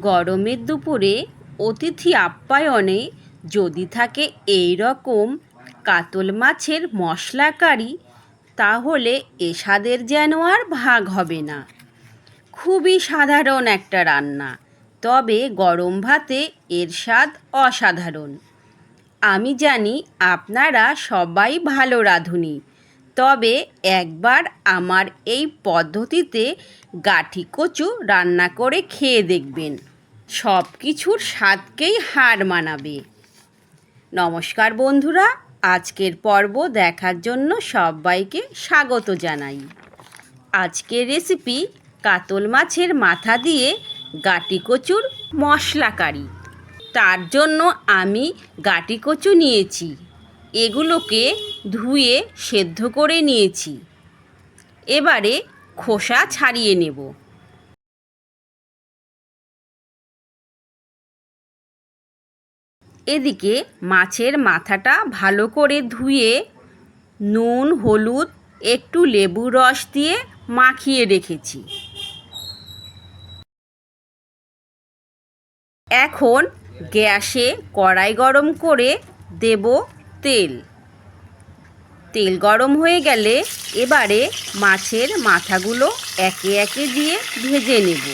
গরমের দুপুরে অতিথি আপ্যায়নে যদি থাকে এই রকম কাতল মাছের মশলা কারি, তাহলে এ স্বাদের যেন আর ভাগ হবে না। খুবই সাধারণ একটা রান্না, তবে গরম ভাতে এর স্বাদ অসাধারণ। আমি জানি আপনারা সবাই ভালো রাঁধুনি তবে একবার আমার এই পদ্ধতিতে গাঠি কচু রান্না করে খেয়ে দেখবেন। সব কিছুর স্বাদকেই হার মানাবে। নমস্কার বন্ধুরা, আজকের পর্ব দেখার জন্য সবাইকে স্বাগত জানাই। আজকের রেসিপি কাতল মাছের মাথা দিয়ে গাটি কচুর মশলা কারি। তার জন্য আমি গাটি কচু নিয়েছি। এগুলোকে ধুয়ে সেদ্ধ করে নিয়েছি। এবারে খোসা ছাড়িয়ে নেব। এদিকে মাছের মাথাটা ভালো করে ধুয়ে নুন, হলুদ, একটু লেবু রস দিয়ে মাখিয়ে রেখেছি। এখন গ্যাসে কড়াই গরম করে দেব তেল। তেল গরম হয়ে গেলে এবারে মাছের মাথাগুলো একে একে দিয়ে ভেজে নেব।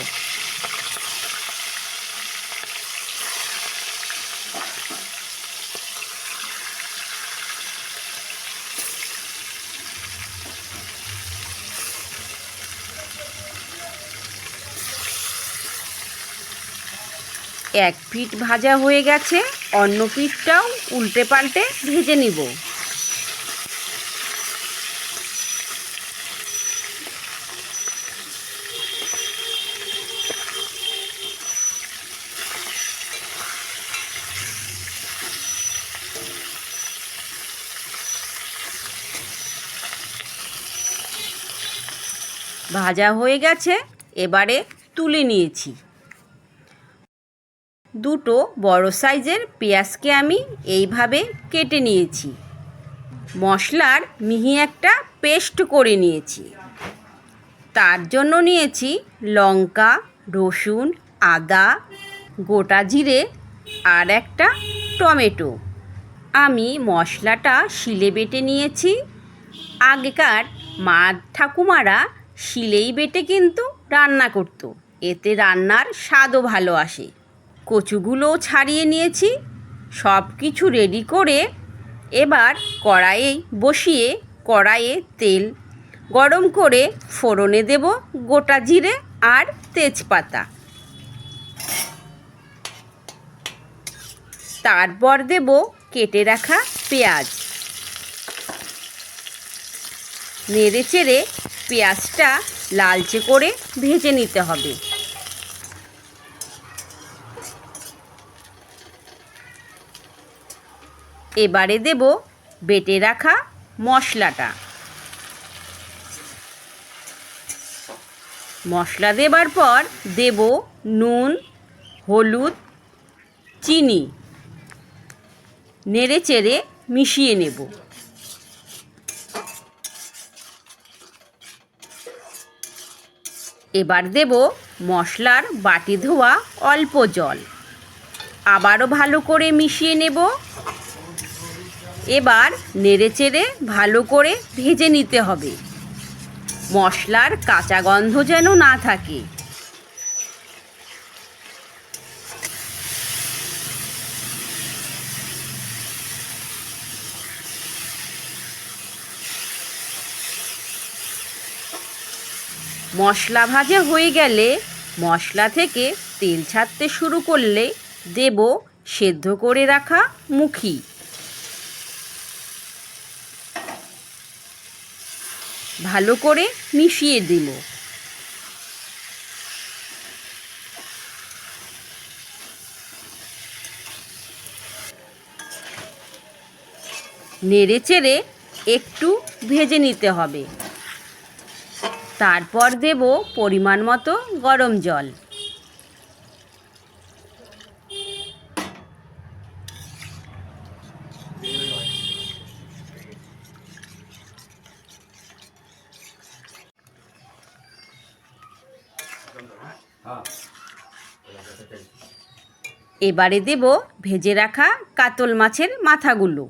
এক পিঠ ভাজা হয়ে গেছে, অন্য পিঠটাও উল্টে পাল্টে ভেজে নিব। ভাজা হয়ে গেছে, এবারে তুলে নিয়েছি। দুটো বড় সাইজের পেঁয়াজকে আমি এইভাবে কেটে নিয়েছি। মশলার মিহি একটা পেস্ট করে নিয়েছি। তার জন্য নিয়েছি লঙ্কা, রসুন, আদা, গোটা জিরে আর একটা টমেটো। আমি মশলাটা শিলে বেটে নিয়েছি। আগেকার মা ঠাকুমারা শিলেই বেটে কিন্তু রান্না করতো। এতে রান্নার স্বাদও ভালো আসে। কচুগুলোও ছাড়িয়ে নিয়েছি। সব কিছু রেডি করে এবার কড়াইয়ে বসিয়ে কড়াইয়ে তেল গরম করে ফোড়নে দেব গোটা জিরে আর তেজপাতা। তারপর দেব কেটে রাখা পেঁয়াজ। নেড়ে চেড়ে পেঁয়াজটা লালচে করে ভেজে নিতে হবে। এবারে দেব বেটে রাখা মশলাটা। মশলা দেবার পর দেব নুন, হলুদ, চিনি। নেড়ে চেড়ে মিশিয়ে নেব। এবার দেব মশলার বাটি ধোয়া অল্প জল। আবারও ভালো করে মিশিয়ে নেব। এবার নেড়েচেড়ে ভালো করে ভেজে নিতে হবে। মশলার কাঁচা গন্ধ যেন না থাকে। মশলা ভাজা হয়ে গেলে মশলা থেকে তেল ছাড়তে শুরু করলে দেব সেদ্ধ করে রাখা মুখি। ভালো করে মিশিয়ে দিল নেড়ে চেড়ে একটু ভেজে নিতে হবে। তারপর দেব পরিমাণ মতো গরম জল। এবারে দেব ভেজে রাখা কাতল মাছের মাথাগুলো।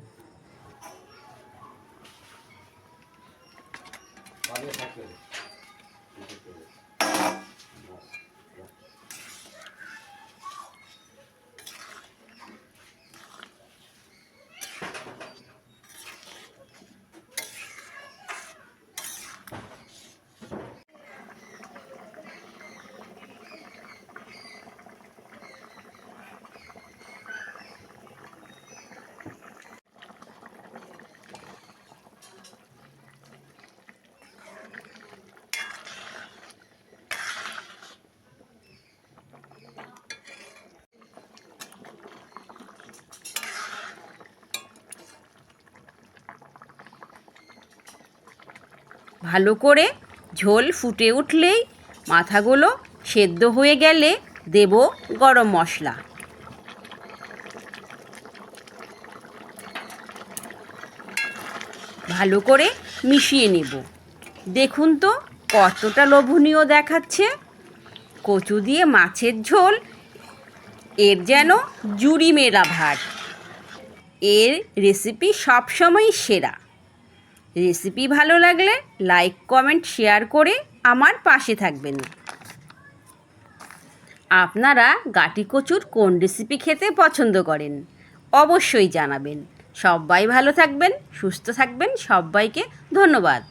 ভালো করে ঝোল ফুটে উঠলেই মাথাগুলো সেদ্ধ হয়ে গেলে দেব গরম মশলা। ভালো করে মিশিয়ে নেব। দেখুন তো কতটা লোভনীয় দেখাচ্ছে। কচু দিয়ে মাছের ঝোল, এর যেন জুড়ি মেরা ভাত। এর রেসিপি সবসময়ই সেরা। রেসিপি ভালো লাগলে লাইক, কমেন্ট, শেয়ার করে আমার পাশে থাকবেন। আপনারা গাটি কচুর কোন রেসিপি খেতে পছন্দ করেন, অবশ্যই জানাবেন। সবাই ভালো থাকবেন, সুস্থ থাকবেন, সবাইকে ধন্যবাদ।